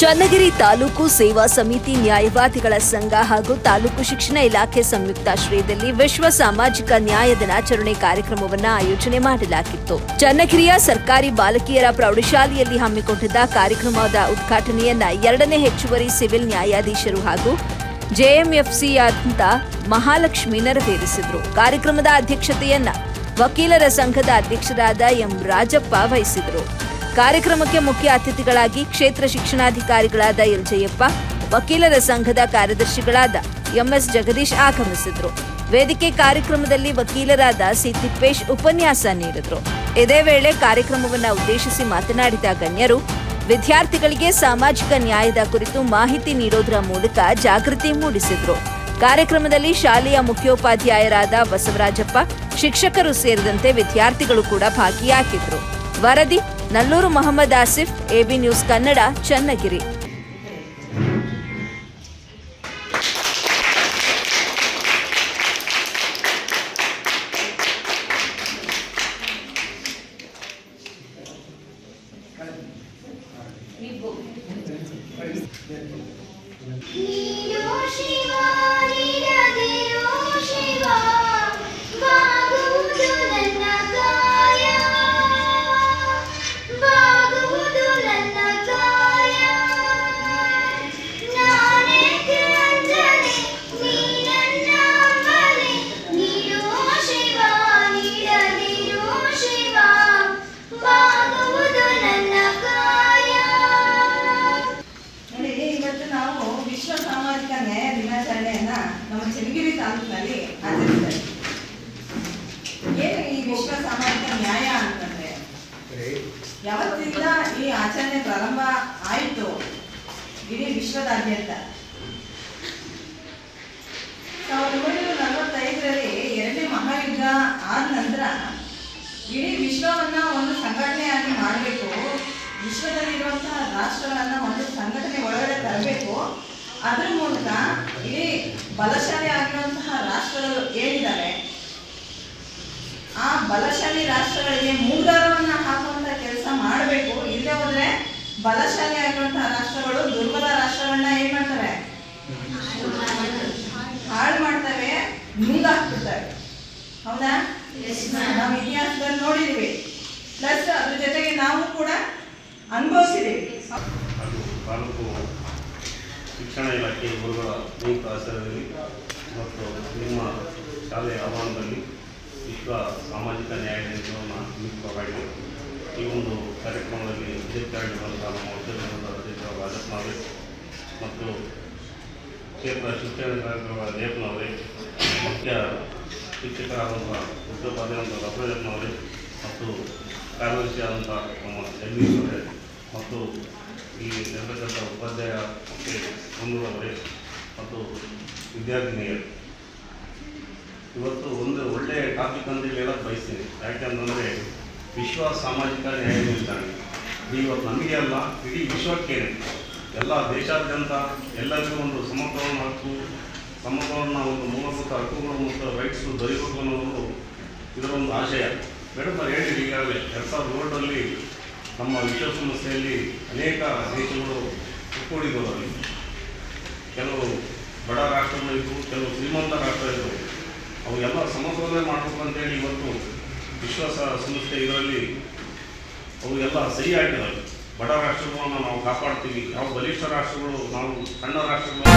ಚನ್ನಗಿರಿ ತಾಲೂಕು ಸೇವಾ ಸಮಿತಿ ನ್ಯಾಯವಾದಿಗಳ ಸಂಘ ಹಾಗೂ ತಾಲೂಕು ಶಿಕ್ಷಣ ಇಲಾಖೆ ಸಂಯುಕ್ತಾಶ್ರಯದಲ್ಲಿ ವಿಶ್ವ ಸಾಮಾಜಿಕ ನ್ಯಾಯ ದಿನಾಚರಣೆ ಕಾರ್ಯಕ್ರಮವನ್ನು ಆಯೋಜನೆ ಮಾಡಲಾಗಿತ್ತು. ಚನ್ನಗಿರಿಯ ಸರ್ಕಾರಿ ಬಾಲಕಿಯರ ಪ್ರೌಢಶಾಲೆಯಲ್ಲಿ ಹಮ್ಮಿಕೊಂಡಿದ್ದ ಕಾರ್ಯಕ್ರಮದ ಉದ್ಘಾಟನೆಯನ್ನ ಎರಡನೇ ಹೆಚ್ಚುವರಿ ಸಿವಿಲ್ ನ್ಯಾಯಾಧೀಶರು ಹಾಗೂ ಜೆಎಂಎಫ್ಸಿಯಾದಂಥ ಮಹಾಲಕ್ಷ್ಮಿ ನೆರವೇರಿಸಿದರು. ಕಾರ್ಯಕ್ರಮದ ಅಧ್ಯಕ್ಷತೆಯನ್ನ ವಕೀಲರ ಸಂಘದ ಅಧ್ಯಕ್ಷರಾದ ಎಂ ರಾಜಪ್ಪ ವಹಿಸಿದರು. ಕಾರ್ಯಕ್ರಮಕ್ಕೆ ಮುಖ್ಯ ಅತಿಥಿಗಳಾಗಿ ಕ್ಷೇತ್ರ ಶಿಕ್ಷಣಾಧಿಕಾರಿಗಳಾದ ಎಲ್ ಜಯಪ್ಪ ವಕೀಲರ ಸಂಘದ ಕಾರ್ಯದರ್ಶಿಗಳಾದ ಎಂಎಸ್ ಜಗದೀಶ್ ಆಗಮಿಸಿದ್ರು. ವೇದಿಕೆ ಕಾರ್ಯಕ್ರಮದಲ್ಲಿ ವಕೀಲರಾದ ಸಿ ತಿಪ್ಪೇಶ್ ಉಪನ್ಯಾಸ ನೀಡಿದ್ರು. ಇದೇ ವೇಳೆ ಕಾರ್ಯಕ್ರಮವನ್ನು ಉದ್ದೇಶಿಸಿ ಮಾತನಾಡಿದ ಗಣ್ಯರು, ವಿದ್ಯಾರ್ಥಿಗಳಿಗೆ ಸಾಮಾಜಿಕ ನ್ಯಾಯದ ಕುರಿತು ಮಾಹಿತಿ ನೀಡೋದರ ಮೂಲಕ ಜಾಗೃತಿ ಮೂಡಿಸಿದ್ರು. ಕಾರ್ಯಕ್ರಮದಲ್ಲಿ ಶಾಲೆಯ ಮುಖ್ಯೋಪಾಧ್ಯಾಯರಾದ ಬಸವರಾಜಪ್ಪ, ಶಿಕ್ಷಕರು ಸೇರಿದಂತೆ ವಿದ್ಯಾರ್ಥಿಗಳು ಕೂಡ ಭಾಗಿಯಾಗಿದ್ರು. ವರದಿ ನಲ್ಲೂರು ಮೊಹಮ್ಮದ್ ಆಸಿಫ್ ಎಬಿ ನ್ಯೂಸ್ ಕನ್ನಡ ಚನ್ನಗಿರಿ. ನೀನು ಚನ್ನಗಿರಿ ತಾಲೂಕಿನಲ್ಲಿ ಆಚರಿಸ್ತಾರೆ. ಏನು ಈ ವಿಶ್ವ ಸಾಮಾಜಿಕ ನ್ಯಾಯ ಅಂತಂದ್ರೆ? ಯಾವತ್ತಿಂದ ಈ ಆಚರಣೆ ಪ್ರಾರಂಭ ಆಯಿತು ಇಡೀ ವಿಶ್ವದಾದ್ಯಂತ. ಸಾವಿರದ ಒಂಬೈನೂರ ನಲವತ್ತೈದರಲ್ಲಿ ಎರಡನೇ ಮಹಾಯುದ್ಧ ಆದ ನಂತರ ಇಡೀ ವಿಶ್ವವನ್ನ ಒಂದು ಸಂಘಟನೆಯಾಗಿ ಮಾಡಬೇಕು ವಿಶ್ವದಲ್ಲಿರುವಂತಹ ರಾಷ್ಟ್ರಗಳನ್ನ ಒಂದು ಸಂಘಟನೆ ಒಳಗಡೆ ತರಬೇಕು ಅದರ ಬಲಶಾಲಿ ಆಗಿರುವಂತಹ ರಾಷ್ಟ್ರಗಳು ಏನಿದ್ದಾವೆ ಆ ಬಲಶಾಲಿ ರಾಷ್ಟ್ರಗಳಿಗೆ ಮೂರ್ಧಾರವನ್ನ ಹಾಕುವಂತ ಕೆಲಸ ಮಾಡಬೇಕು. ಇಲ್ಲೇ ಹೋದ್ರೆ ಬಲಶಾಲಿ ಆಗಿರುವಂತಹ ರಾಷ್ಟ್ರಗಳು ದುರ್ಬಲ ರಾಷ್ಟ್ರಗಳನ್ನ ಏನ್ ಮಾಡ್ತಾರೆ ಹಾಳು ಮಾಡ್ತವೆ ಹಾಕ್ಬಿಡ್ತಾರೆ ಹೌದಾ? ನಾವು ಇತಿಹಾಸದಲ್ಲಿ ನೋಡಿದೀವಿ. ಪ್ಲಸ್ ಅದ್ರ ಜೊತೆಗೆ ನಾವು ಕೂಡ ಅನುಭವಿಸಿದೀವಿ ಹಾಗೂ ತಾಲೂಕು ಶಿಕ್ಷಣ ಇಲಾಖೆ ಗುರುಗಳ ಸಂಯುಕ್ತ ಆಚರಣೆಯಲ್ಲಿ ಮತ್ತು ನಿಮ್ಮ ಶಾಲೆಯ ಆಹ್ವಾನದಲ್ಲಿ ವಿಶ್ವ ಸಾಮಾಜಿಕ ನ್ಯಾಯ ದಿನವನ್ನು ಹಮ್ಮಿಕೊಳ್ಳಲಾಗಿದೆ. ಈ ಒಂದು ಕಾರ್ಯಕ್ರಮದಲ್ಲಿ ಅಧ್ಯಕ್ಷರಾಗಿರುವಂತಹ ನಮ್ಮ ಉದ್ಯೋಗದ ಅಧ್ಯಕ್ಷ ರಾಜಪ್ಪನವರೇ ಮತ್ತು ಕ್ಷೇತ್ರ ಶಿಕ್ಷಣಾಧಿಕಾರಿಗಳಾದ ಜಯಪ್ಪನವರೇ ಮುಖ್ಯ ಶಿಕ್ಷಕರಾದಂಥ ಉದ್ಯೋಗಾಧಿಕಾರಿ ಅವರೇ ಮತ್ತು ಕಾರ್ಯದರ್ಶಿಯಾದಂಥ ನಮ್ಮ ಜಗದೀಶ್ ಅವರೇ ಮತ್ತು ಈ ನಿರ್ದೇಶಕ ಉಪಾಧ್ಯಾಯ ಬಂಧುಗಳವರೇ ಮತ್ತು ವಿದ್ಯಾರ್ಥಿನಿಯರು. ಇವತ್ತು ಒಂದು ಒಳ್ಳೆಯ ಟಾಪಿಕ್ ಅಂತ ಹೇಳೋಕ್ಕೆ ಬಯಸ್ತೀನಿ. ಯಾಕೆಂತಂದರೆ ವಿಶ್ವ ಸಾಮಾಜಿಕ ನ್ಯಾಯ ನಿಲ್ದಾಣ ಇವತ್ತು ನಮಗೆ ಅಲ್ಲ, ಇಡೀ ವಿಶ್ವಕ್ಕೇನೆ ಎಲ್ಲ ದೇಶಾದ್ಯಂತ ಎಲ್ಲರಿಗೂ ಒಂದು ಸಮತೋಲನ ಹಕ್ಕು, ಸಮತೋಲನ ಒಂದು ಮೂಲಭೂತ ಹಕ್ಕುಗಳು ಮತ್ತು ರೈಟ್ಸು ದೊರೆಯಬೇಕು ಅನ್ನೋದು ಇದರ ಒಂದು ಆಶಯ. ಮೇಡಮ್ ಅವ್ರು ಹೇಳಿದ್ರು ಈಗಾಗಲೇ. ಎರಡು ಸಾವಿರದ ಏಳರಲ್ಲಿ ನಮ್ಮ ವಿಶ್ವಸಂಸ್ಥೆಯಲ್ಲಿ ಅನೇಕ ದೇಶಗಳು ಒಕ್ಕೂಡಿದವು ಕೆಲವು ಬಡ ರಾಷ್ಟ್ರಗಳಿದ್ದವು ಕೆಲವು ಶ್ರೀಮಂತ ರಾಷ್ಟ್ರ ಅವೆಲ್ಲ ಅವು ಎಲ್ಲ ಸಮತೋಲನೆ ಮಾಡಬೇಕು ಅಂತೇಳಿ ಇವತ್ತು ವಿಶ್ವ ಸಂಸ್ಥೆ ಇದರಲ್ಲಿ ಅವು ಎಲ್ಲ ಆಗಿದ್ದಾವೆ ಬಡ ರಾಷ್ಟ್ರಗಳನ್ನು ನಾವು ಕಾಪಾಡ್ತೀವಿ. ಯಾವ ಬಲಿಷ್ಠ ರಾಷ್ಟ್ರಗಳು, ನಾವು ಸಣ್ಣ ರಾಷ್ಟ್ರಗಳು.